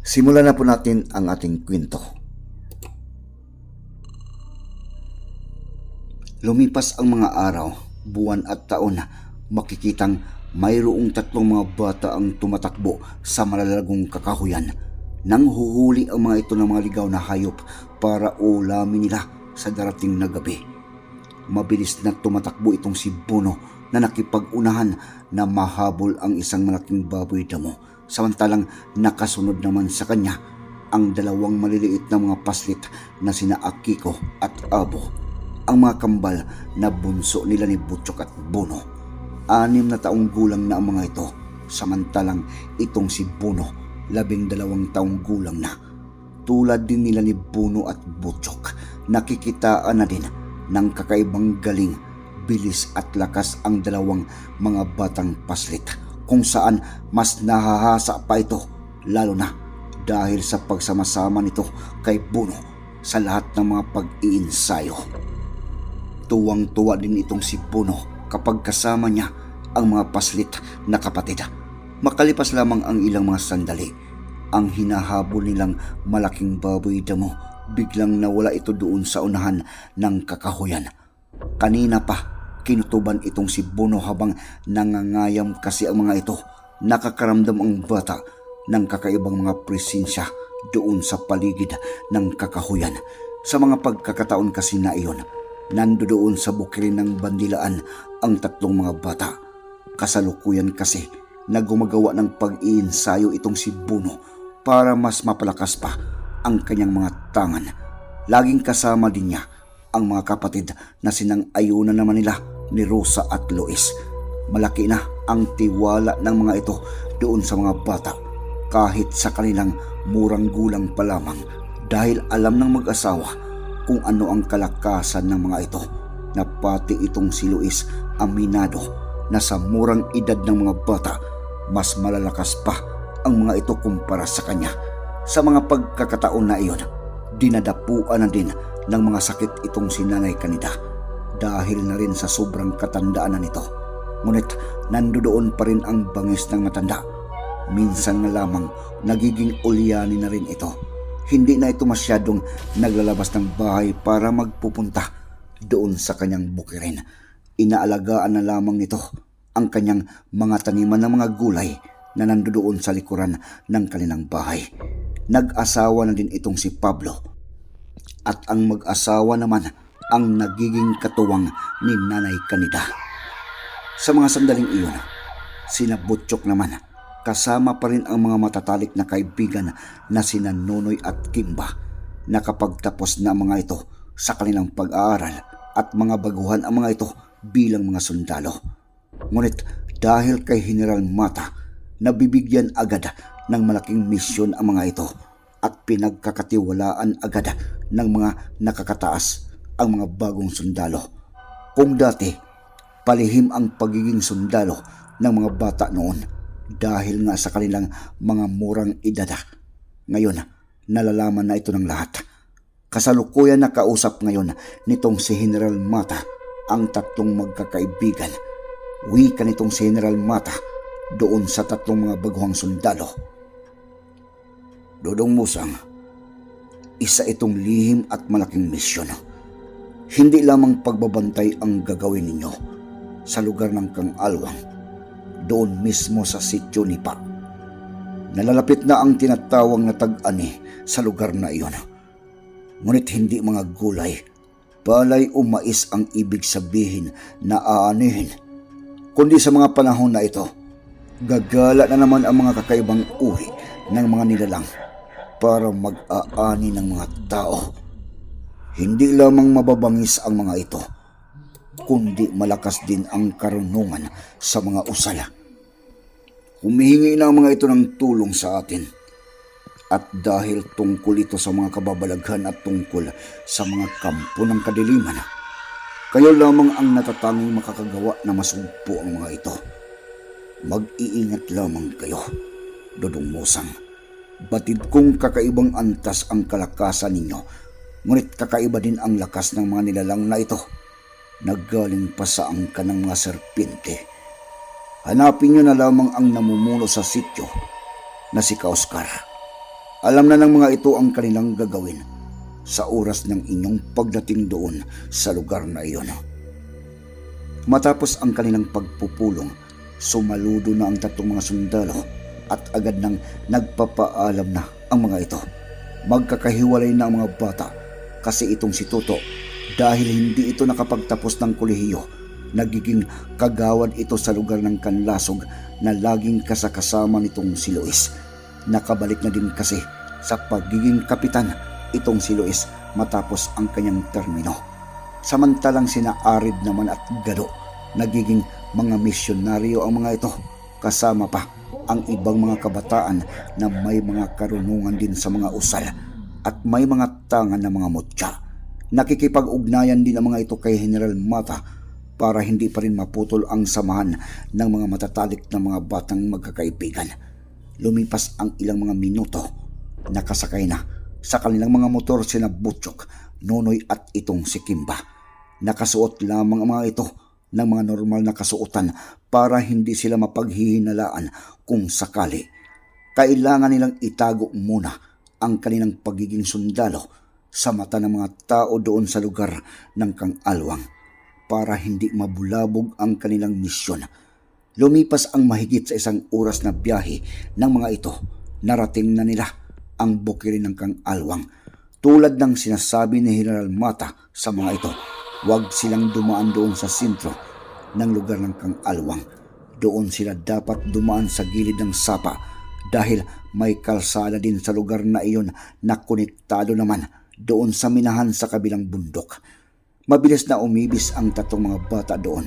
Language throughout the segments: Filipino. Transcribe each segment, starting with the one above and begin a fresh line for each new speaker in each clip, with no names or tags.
Simulan na po natin ang ating kwento. Lumipas ang mga araw, buwan at taon, makikitang mayroong tatlong mga bata ang tumatakbo sa malalagong kakahuyan. Nang huhuli ang mga ito ng mga ligaw na hayop para ulamin nila sa darating na gabi. Mabilis na tumatakbo itong si Bono na nakipag-unahan na mahabol ang isang malaking baboy damo. Samantalang nakasunod naman sa kanya ang dalawang maliliit na mga paslit na sina Akiko at Abo ang mga kambal na bunso nila ni Butchok at Bono. Anim na taong gulang na ang mga ito, samantalang itong si Bono, labing dalawang taong gulang na. Tulad din nila ni Bono at Butchok, nakikitaan na din ng kakaibang galing, bilis at lakas ang dalawang mga batang paslit kung saan mas nahahasa pa ito lalo na dahil sa pagsamasama nito kay Bono sa lahat ng mga pag-iinsayo. Tuwang-tuwa din itong si Puno kapag kasama niya ang mga paslit na kapatid. Makalipas lamang ang ilang mga sandali, ang hinahabol nilang malaking baboy damo biglang nawala ito doon sa unahan ng kakahuyan. Kanina pa, kinutuban itong si Bono habang nangangayam kasi ang mga ito. Nakakaramdam ang bata ng kakaibang mga presensya doon sa paligid ng kakahuyan. Sa mga pagkakataon kasi na iyon, nandoon sa bukirin ng bandilaan ang tatlong mga bata. Kasalukuyan kasi na gumagawa ng pag-iinsayo itong si Buno para mas mapalakas pa ang kanyang mga tangan. Laging kasama din niya ang mga kapatid na sinang ayunan naman nila ni Rosa at Lois. Malaki na ang tiwala ng mga ito doon sa mga bata kahit sa kanilang murang gulang pa lamang dahil alam ng mag-asawa kung ano ang kalakasan ng mga ito na pati itong si Luis aminado na sa murang edad ng mga bata mas malalakas pa ang mga ito kumpara sa kanya. Sa mga pagkakataon na iyon, dinadapuan na din ng mga sakit itong si Nanay Kanida dahil na rin sa sobrang katandaan na nito. Ngunit nandoon pa rin ang bangis ng matanda. Minsan na lamang nagiging ulyani na rin ito hindi na ito masyadong naglalabas ng bahay para magpupunta doon sa kanyang bukirin. Inaalagaan na lamang nito ang kanyang mga taniman ng mga gulay na nandoon sa likuran ng kanilang bahay. Nag-asawa na din itong si Pablo at ang mag-asawa naman ang nagiging katuwang ni Nanay Kanida. Sa mga sandaling iyon, sina Butchok naman kasama pa rin ang mga matatalik na kaibigan na sina Nonoy at Kimba. Nakapagtapos na mga ito sa kanilang pag-aaral at mga baguhan ang mga ito bilang mga sundalo. Ngunit dahil kay General Mata, nabibigyan agad ng malaking misyon ang mga ito at pinagkakatiwalaan agad ng mga nakakataas ang mga bagong sundalo. Kung dati, palihim ang pagiging sundalo ng mga bata noon dahil nga sa kanilang mga murang edad. Ngayon, nalalaman na ito ng lahat. Kasalukuyan na kausap ngayon nitong si General Mata ang tatlong magkakaibigan. Wika nitong si General Mata doon sa tatlong mga baguhang sundalo. Dodong Musang, isa itong lihim at malaking misyon. Hindi lamang pagbabantay ang gagawin ninyo sa lugar ng Kang Alwang doon mismo sa sityo ni Pa. Nalalapit na ang tinatawang na tag-ani sa lugar na iyon. ngunit hindi mga gulay. Palay o mais ang ibig sabihin na aanihin. Kundi sa mga panahon na ito, gagala na naman ang mga kakaibang uri ng mga nilalang para mag-aani ng mga tao. Hindi lamang mababangis ang mga ito, kundi malakas din ang karunungan sa mga usala. Humihingi na ang mga ito ng tulong sa atin. At dahil tungkol ito sa mga kababalaghan at tungkol sa mga kampo ng kadiliman, kayo lamang ang natatanging makakagawa na masugpo ang mga ito. Mag-iingat lamang kayo, Dodong Musang. Batid kong kakaibang antas ang kalakasan ninyo, ngunit kakaiba din ang lakas ng mga nilalang na ito. Naggaling pa sa angka ng mga serpente. Hanapin nyo na lamang ang namumuno sa sityo na si Kauskar. Alam na ng mga ito ang kanilang gagawin sa oras ng inyong pagdating doon sa lugar na iyon. Matapos ang kanilang pagpupulong, sumaludo na ang tatlong mga sundalo at agad nang nagpapaalam na ang mga ito. Magkakahiwalay na ang mga bata kasi itong si Toto dahil hindi ito nakapagtapos ng kolehiyo nagiging kagawad ito sa lugar ng kanlasog na laging kasakasama nitong si Luis. Nakabalik na din kasi sa pagiging kapitan itong si Luis matapos ang kanyang termino. Samantalang sina Arid naman at Gado, nagiging mga misyonaryo ang mga ito kasama pa ang ibang mga kabataan na may mga karunungan din sa mga usal at may mga tangan na mga mutya. Nakikipag-ugnayan din ang mga ito kay General Mata para hindi pa rin maputol ang samahan ng mga matatalik na mga batang magkakaibigan. Lumipas ang ilang mga minuto, nakasakay na sa kanilang mga motor sina Butchok, Nonoy at itong si Kimba. Nakasuot lamang ang mga ito ng mga normal na kasuotan para hindi sila mapaghihinalaan kung sakali. Kailangan nilang itago muna ang kanilang pagiging sundalo sa mata ng mga tao doon sa lugar ng Kang Alwang para hindi mabulabog ang kanilang misyon. Lumipas ang mahigit sa isang oras na biyahe ng mga ito. Narating na nila ang bukirin ng Kang Alwang. Tulad ng sinasabi ni General Mata sa mga ito, huwag silang dumaan doon sa sentro ng lugar ng Kang Alwang. Doon sila dapat dumaan sa gilid ng sapa dahil may kalsada din sa lugar na iyon na konektado naman doon sa minahan sa kabilang bundok. Mabilis na umibis ang tatlong mga bata doon.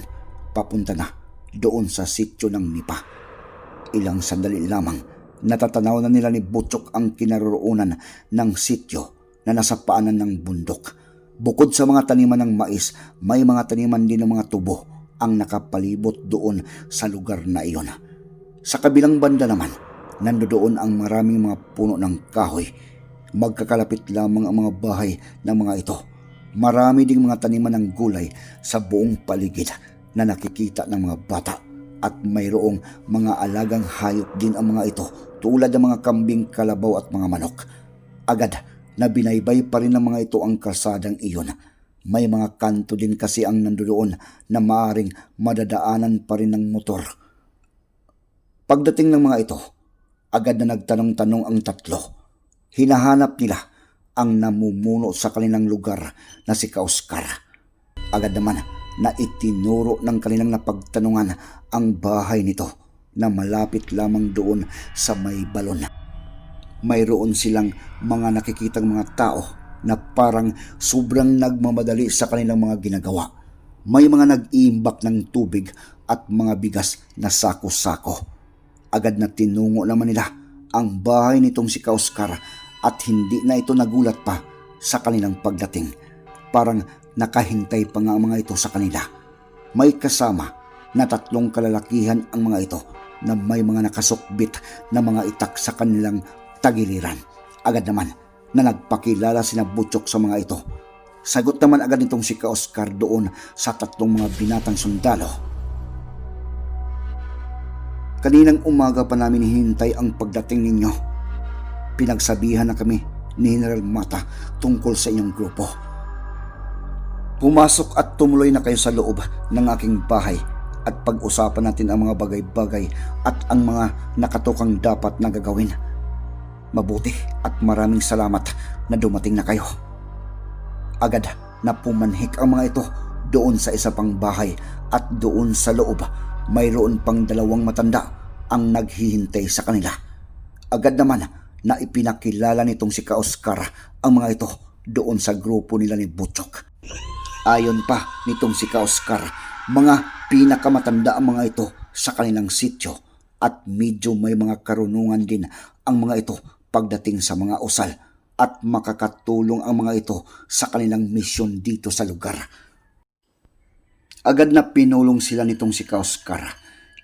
Papunta na doon sa sityo ng Nipa. Ilang sandali lamang, natatanaw na nila ni Butchok ang kinaroroonan ng sityo na nasa paanan ng bundok. Bukod sa mga taniman ng mais, may mga taniman din ng mga tubo ang nakapalibot doon sa lugar na iyon. Sa kabilang banda naman, nandoon ang maraming mga puno ng kahoy. Magkakalapit lamang ang mga bahay ng mga ito. Marami ding mga taniman ng gulay sa buong paligid na nakikita ng mga bata at mayroong mga alagang hayop din ang mga ito tulad ng mga kambing, kalabaw at mga manok. Agad na binaybay pa rin ng mga ito ang kalsadang iyon. May mga kanto din kasi ang nandoon na maaring madadaanan pa rin ng motor. Pagdating ng mga ito, agad na nagtanong-tanong ang tatlo. Hinahanap nila ang namumuno sa kanilang lugar na si Kauskar. Agad naman na itinuro ng kanilang napagtanungan ang bahay nito na malapit lamang doon sa may balon. Mayroon silang mga nakikitang mga tao na parang sobrang nagmamadali sa kanilang mga ginagawa. May mga nag-iimbak ng tubig at mga bigas na sako-sako. Agad na tinungo naman nila ang bahay nitong si Kauskar at hindi na ito nagulat pa sa kanilang pagdating. Parang nakahintay pa nga ang mga ito sa kanila. May kasama na tatlong kalalakihan ang mga ito na may mga nakasukbit na mga itak sa kanilang tagiliran. Agad naman na nagpakilala sina Butchok sa mga ito. Sagot naman agad nitong si Oscar doon sa tatlong mga binatang sundalo. Kaninang umaga pa namin hintay ang pagdating ninyo. Pinagsabihan na kami ni General Mata tungkol sa inyong grupo. Pumasok at tumuloy na kayo sa loob ng aking bahay at pag-usapan natin ang mga bagay-bagay at ang mga nakatukang dapat na gagawin. Mabuti at maraming salamat na dumating na kayo. Agad na pumanhik ang mga ito doon sa isa pang bahay at doon sa loob mayroon pang dalawang matanda ang naghihintay sa kanila. Agad naman na ipinakilala nitong si Ka Oscar ang mga ito doon sa grupo nila ni Butchok. Ayon pa nitong si Ka Oscar, mga pinakamatanda ang mga ito sa kanilang sityo at medyo may mga karunungan din ang mga ito pagdating sa mga usal at makakatulong ang mga ito sa kanilang misyon dito sa lugar. Agad na pinulong sila nitong si Ka Oscar.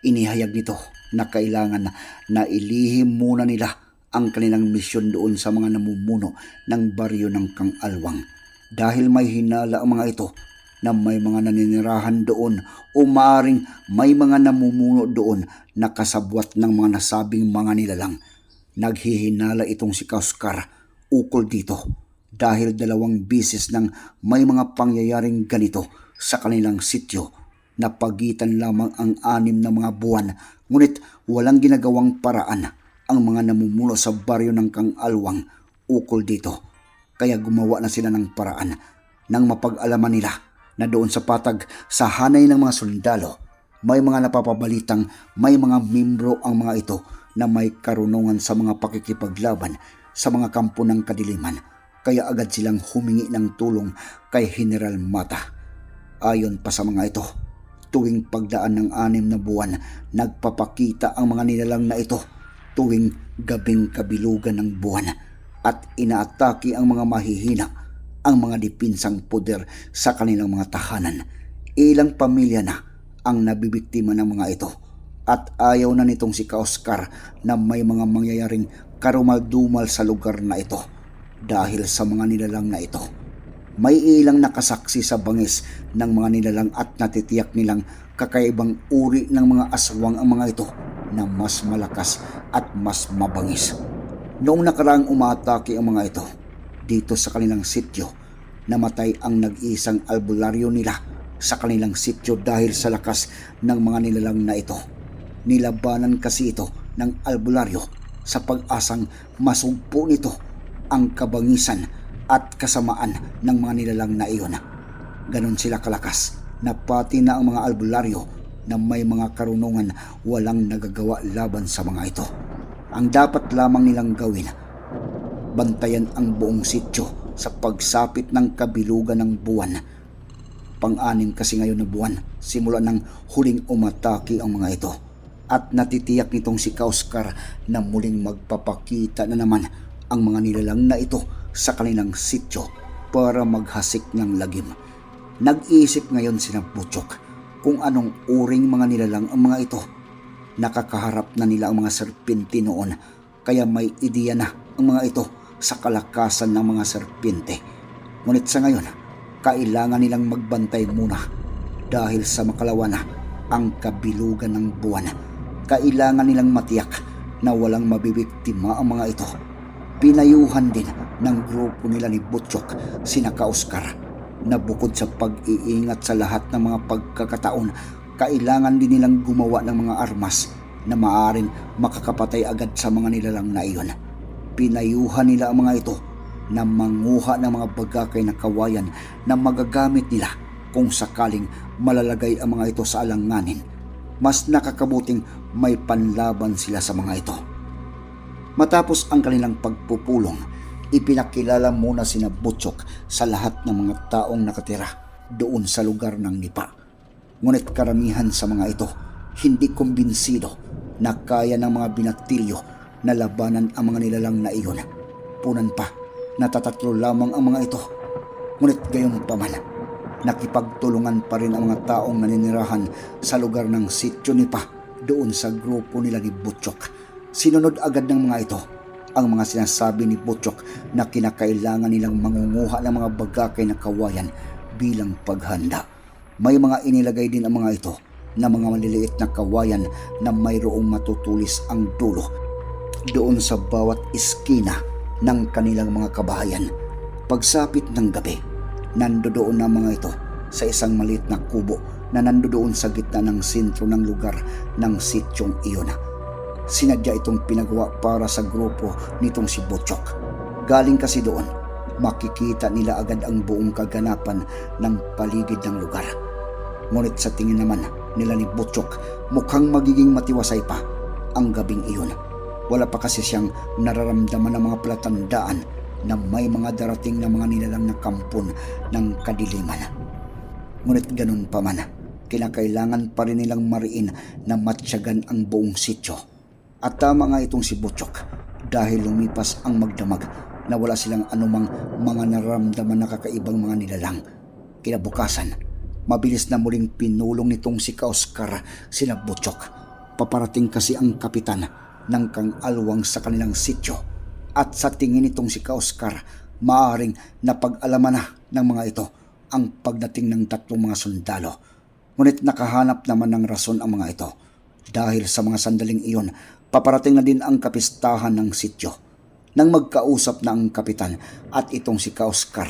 Inihayag nito na kailangan na, na ilihim muna nila ang kanilang misyon doon sa mga namumuno ng baryo ng Kang Alwang. Dahil may hinala ang mga ito na may mga naninirahan doon o maaring may mga namumuno doon na kasabwat ng mga nasabing mga nilalang. Naghihinala itong si Oscar ukol dito dahil dalawang bisis nang may mga pangyayaring ganito sa kanilang sityo na pagitan lamang ang anim na mga buwan ngunit walang ginagawang paraan ang mga namumuno sa baryo ng Kang Alwang ukol dito. Kaya gumawa na sila ng paraan nang mapag-alaman nila na doon sa patag sa hanay ng mga sundalo may mga napapabalitang may mga membro ang mga ito na may karunungan sa mga pakikipaglaban sa mga kampo ng kadiliman kaya agad silang humingi ng tulong kay General Mata. Ayon pa sa mga ito, tuwing pagdaan ng anim na buwan, nagpapakita ang mga nilalang na ito tuwing gabing kabilugan ng buwan at inaatake ang mga mahihina ang mga dipinsang puder sa kanilang mga tahanan. Ilang pamilya na ang nabibiktima ng mga ito at ayaw na nitong si Oscar na may mga mangyayaring karumaldumal sa lugar na ito dahil sa mga nilalang na ito. May ilang nakasaksi sa bangis ng mga nilalang at natitiyak nilang kakaibang uri ng mga aswang ang mga ito na mas malakas at mas mabangis. Noong nakaraang umatake ang mga ito dito sa kanilang sityo, namatay ang nag-iisang albularyo nila sa kanilang sityo dahil sa lakas ng mga nilalang na ito. Nilabanan kasi ito ng albularyo sa pag-asang masugpo nito ang kabangisan at kasamaan ng mga nilalang na iyon. Ganon sila kalakas na pati na ang mga albularyo na may mga karunungan walang nagagawa laban sa mga ito. Ang dapat lamang nilang gawin, bantayan ang buong sityo sa pagsapit ng kabilugan ng buwan. Pang-anim kasi ngayon na buwan, simula ng huling umatake ang mga ito. At natitiyak nitong si Kauskar na muling magpapakita na naman ang mga nilalang na ito sa kanilang sityo para maghasik ng lagim. Nag-iisip ngayon si Butchok kung anong uring mga nilalang ang mga ito. Nakakaharap na nila ang mga serpente noon kaya may ideya na ang mga ito sa kalakasan ng mga serpente. Ngunit sa ngayon, kailangan nilang magbantay muna dahil sa makalawa na ang kabilugan ng buwan. Kailangan nilang matiyak na walang mabibiktima ang mga ito. Pinayuhan din ng grupo nila ni Butchok, sina Ka Oscar, na bukod sa pag-iingat sa lahat ng mga pagkakataon, kailangan din nilang gumawa ng mga armas na maaring makakapatay agad sa mga nilalang na iyon. Pinayuhan nila ang mga ito na manguha ng mga bagakay na kawayan na magagamit nila kung sakaling malalagay ang mga ito sa alanganin. Mas nakakabuting may panlaban sila sa mga ito. Matapos ang kanilang pagpupulong, ipinakilala muna sina Butchok sa lahat ng mga taong nakatira doon sa lugar ng Nipa. Ngunit karamihan sa mga ito hindi kumbinsido na kaya ng mga binatilyo na labanan ang mga nilalang na iyon. Punan pa, natatatlo lamang ang mga ito. Ngunit gayon pa man, nakipagtulungan pa rin ang mga taong naninirahan sa lugar ng sityo Nipa doon sa grupo nila ni Butchok. Sinunod agad ng mga ito ang mga sinasabi ni Butchok na kinakailangan nilang mangunguha ng mga bagakay na kawayan bilang paghanda. May mga inilagay din ang mga ito na mga maliliit na kawayan na mayroong matutulis ang dulo doon sa bawat iskina ng kanilang mga kabahayan. Pagsapit ng gabi, nandoon na mga ito sa isang maliit na kubo na nandoon sa gitna ng sentro ng lugar ng sityong iyon. Sinadya itong pinagawa para sa grupo nitong si Butchok. Galing kasi doon makikita nila agad ang buong kaganapan ng paligid ng lugar. Ngunit sa tingin naman nila ni Butchok, mukhang magiging matiwasay pa ang gabing iyon. Wala pa kasi siyang nararamdaman ng mga palatandaan na may mga darating na mga nilalang na kampon ng kadiliman. Ngunit ganun pa man, kinakailangan pa rin nilang mariin na matyagan ang buong sityo. At tama nga itong si Butchok dahil lumipas ang magdamag na wala silang anumang mga nararamdaman na kakaibang mga nilalang. Kinabukasan, mabilis na muling pinulong nitong si Kaoskar sina Butchok. Paparating kasi ang kapitan ng kang-alwang sa kanilang sityo at sa tingin nitong si Kaoskar, maaring napag-alaman na ng mga ito ang pagdating ng tatlong mga sundalo. Ngunit nakahanap naman ng rason ang mga ito dahil sa mga sandaling iyon, paparating na din ang kapistahan ng sityo. Nang magkausap na ang kapitan at itong si Kaoskar,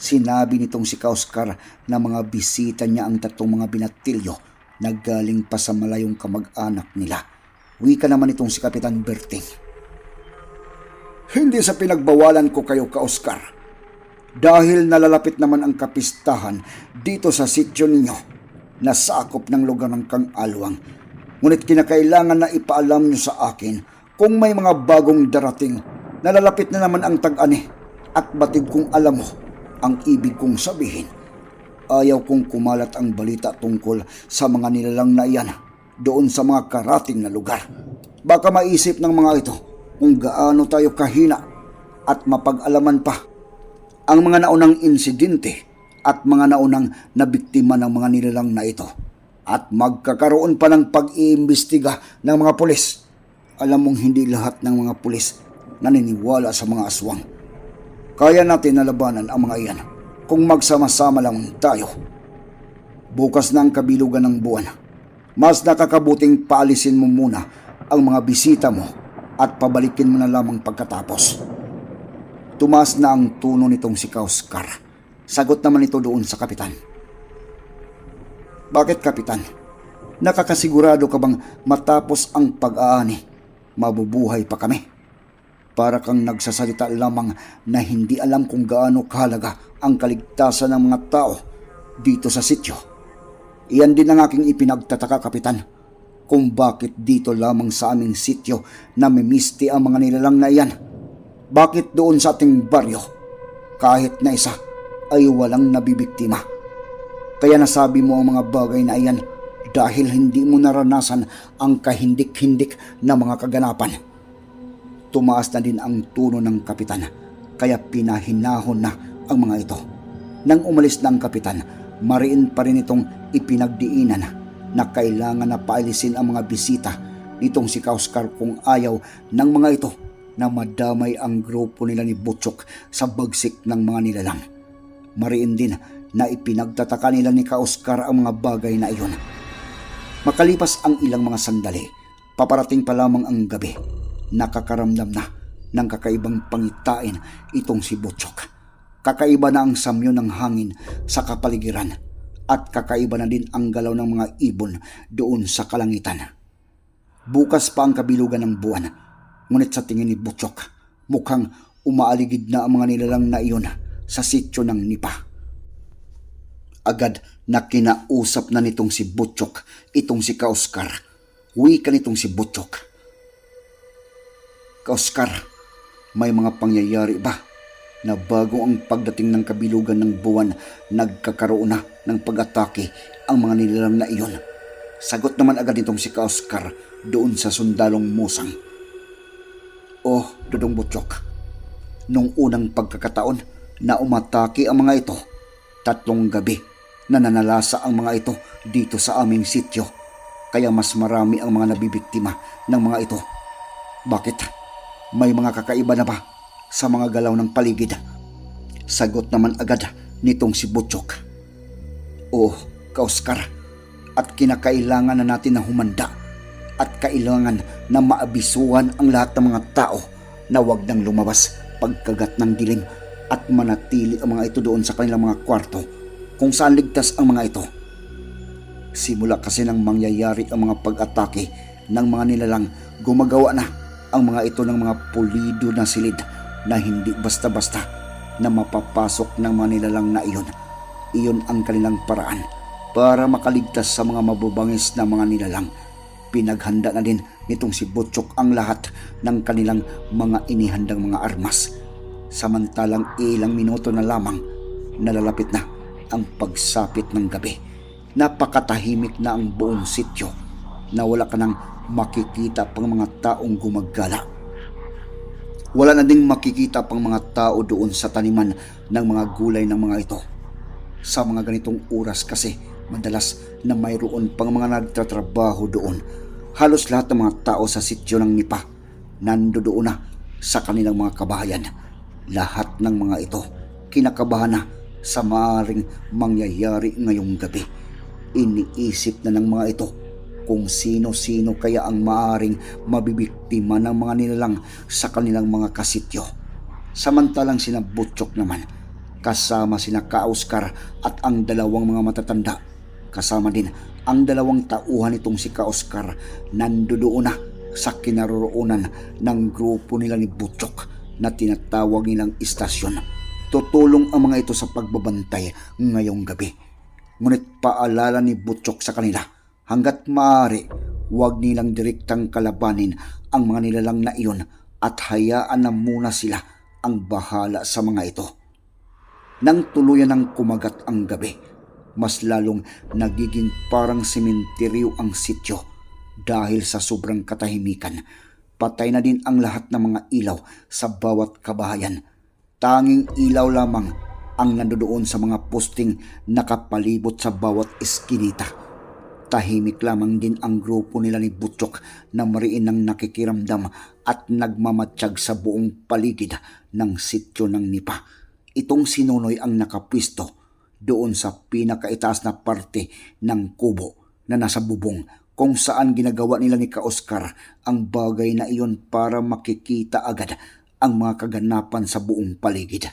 sinabi nitong si Kaoskar na mga bisita niya ang tatlong mga binatilyo na galing pa sa malayong kamag-anak nila. Wika naman itong si Kapitan Berting. Hindi sa pinagbawalan ko kayo ka Oscar. Dahil nalalapit naman ang kapistahan dito sa sityo ninyo na sakop ng lugar ng Kang Alwang. Ngunit kinakailangan na ipaalam nyo sa akin kung may mga bagong darating nalalapit na naman ang tag-ani at batid kong alam mo ang ibig kong sabihin. Ayaw kong kumalat ang balita tungkol sa mga nilalang na iyan doon sa mga karating na lugar. Baka maisip ng mga ito kung gaano tayo kahina at mapag-alaman pa ang mga naunang insidente at mga naunang nabiktima ng mga nilalang na ito at magkakaroon pa ng pag-iimbestiga ng mga pulis. Alam mong hindi lahat ng mga pulis naniniwala sa mga aswang. Kaya natin nalabanan ang mga iyan kung magsama-sama lang tayo. Bukas na ang kabilugan ng buwan. Mas nakakabuting paalisin mo muna ang mga bisita mo at pabalikin mo na lamang pagkatapos. Tumas na ang tuno nitong si Kauskar. Sagot naman ito doon sa kapitan. Bakit kapitan? Nakakasigurado ka bang matapos ang pag-aani, mabubuhay pa kami? Para kang nagsasalita lamang na hindi alam kung gaano kahalaga ang kaligtasan ng mga tao dito sa sityo. Iyan din ang aking ipinagtataka, Kapitan, kung bakit dito lamang sa aming sityo namimisti ang mga nilalang na iyan. Bakit doon sa ating baryo, kahit na isa, ay walang nabibiktima? Kaya nasabi mo ang mga bagay na iyan dahil hindi mo naranasan ang kahindik-hindik na mga kaganapan. Tumaas na din ang tuno ng kapitan, kaya pinahinahon na ang mga ito. Nang umalis na ang kapitan, mariin pa rin itong ipinagdiinan na kailangan na paalisin ang mga bisita nitong si Kauskar kung ayaw ng mga ito na madamay ang grupo nila ni Butchok sa bagsik ng mga nilalang. Mariin din na ipinagtataka nila ni Kauskar ang mga bagay na iyon. Makalipas ang ilang mga sandali, paparating pa lamang ang gabi. Nakakaramdam na ng kakaibang pangitain itong si Butchok. Kakaiba na ang samyo ng hangin sa kapaligiran at kakaiba na din ang galaw ng mga ibon doon sa kalangitan. Bukas pa ang kabilugan ng buwan, ngunit sa tingin ni Butchok, mukhang umaaligid na ang mga nilalang na iyon sa sityo ng Nipa. Agad na kinausap na nitong si Butchok itong si Kauskar. Wika nitong si Butchok. Kauskar, may mga pangyayari ba na bago ang pagdating ng kabilugan ng buwan, nagkakaroon na ng pag-atake ang mga nilalang na iyon? Sagot naman agad nitong si Kauskar doon sa sundalong musang. Oh, Dudong Butchok, nung unang pagkakataon na umatake ang mga ito, tatlong gabi nananalasa ang mga ito dito sa aming sityo. Kaya mas marami ang mga nabibiktima ng mga ito. Bakit? May mga kakaiba na ba sa mga galaw ng paligid? Sagot naman agad nitong si Butchok. Oo, Kauskar. At kinakailangan na natin na humanda at kailangan na maabisuhan ang lahat ng mga tao na wag nang lumabas pagkagat ng dilim at manatili ang mga ito doon sa kanilang mga kwarto kung saan ligtas ang mga ito. Simula kasi nang mangyayari ang mga pag-atake ng mga nilalang gumagawa na ang mga ito ng mga pulido na silid na hindi basta-basta na mapapasok ng mga nilalang na iyon. Iyon ang kanilang paraan para makaligtas sa mga mabubangis na mga nilalang. Pinaghanda na din nitong si Butchok ang lahat ng kanilang mga inihandang mga armas. Samantalang ilang minuto na lamang nalalapit na ang pagsapit ng gabi. Napakatahimik na ang buong sityo na wala ka nang makikita pang mga taong gumagala. Wala na ding makikita pang mga tao doon sa taniman ng mga gulay ng mga ito. Sa mga ganitong oras kasi, madalas na mayroon pang mga nagtatrabaho doon. Halos lahat ng mga tao sa sityo ng Nipa nando doon na sa kanilang mga kabahayan. Lahat ng mga ito kinakabahan na sa maaring mangyayari ngayong gabi. Iniisip na ng mga ito kung sino-sino kaya ang maaring mabibiktima ng mga nilalang sa kanilang mga kasityo. Samantalang sina Butchok naman, kasama sina Ka-Oscar at ang dalawang mga matatanda. Kasama din ang dalawang tauhan nitong si Ka-Oscar nandoon na sa kinaroroonan ng grupo nila ni Butchok na tinatawag nilang istasyon. Tutulong ang mga ito sa pagbabantay ngayong gabi. Ngunit paalala ni Butchok sa kanila, hanggat maaari, huwag nilang direktang kalabanin ang mga nilalang na iyon at hayaan na muna sila ang bahala sa mga ito. Nang tuluyan ng kumagat ang gabi, mas lalong nagiging parang sementeryo ang sityo dahil sa sobrang katahimikan. Patay na din ang lahat ng mga ilaw sa bawat kabahayan. Tanging ilaw lamang ang nandoon sa mga posting nakapalibot sa bawat eskinita. Tahimik lamang din ang grupo nila ni Butchok na mariin ng nakikiramdam at nagmamatsyag sa buong paligid ng sityo ng Nipa. Itong sinunoy ang nakapwisto doon sa pinakaitaas na parte ng kubo na nasa bubong kung saan ginagawa nila ni Ka-Oscar ang bagay na iyon para makikita agad ang mga kaganapan sa buong paligid.